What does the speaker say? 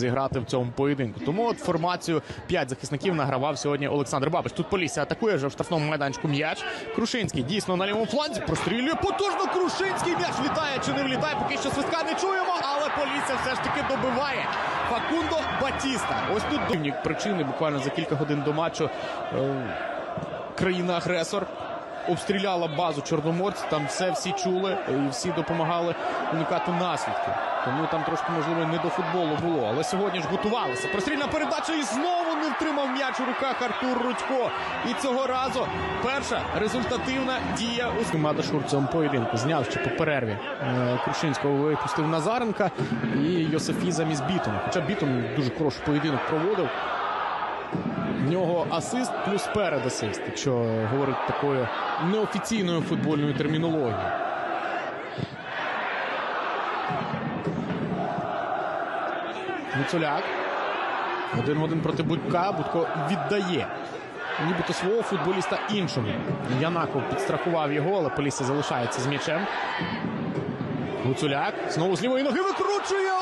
зіграти в цьому поєдинку. Тому от формацію 5 захисників награвав сьогодні Олександр Бабич. Тут Полісся атакує вже в штрафному майданчику м'яч. Крушинський дійсно на лівому фланзі прострілює потужно. Крушинський м'яч літає чи не влітає. Поки що свистка не чуємо, але Полісся все ж таки добиває. Факундо Батіста. Ось тут дивні причини. Буквально за кілька годин до матчу. е, країна-агресор обстріляла базу чорноморців. Там все всі чули і всі допомагали уникати наслідків. Тому там трошки можливо не до футболу було. Але сьогодні ж готувалися. Прострільна передача і знову не втримав м'яч у руках Артур Рудько. І цього разу перша результативна дія у в цьому поєдинку. Зняв ще по перерві е, Крушинського випустив Назаренка і Йосифі замість Бітона. Хоча Бітон дуже хороший поєдинок проводив. В нього асист плюс перед асист, якщо говорити такою неофіційною футбольною термінологією. Гуцуляк. Один в один проти Будька. Будько віддає. Нібито свого футболіста іншому. Янаков підстрахував його, але Полісся залишається з м'ячем. Гуцуляк. Знову з лівої ноги викручує.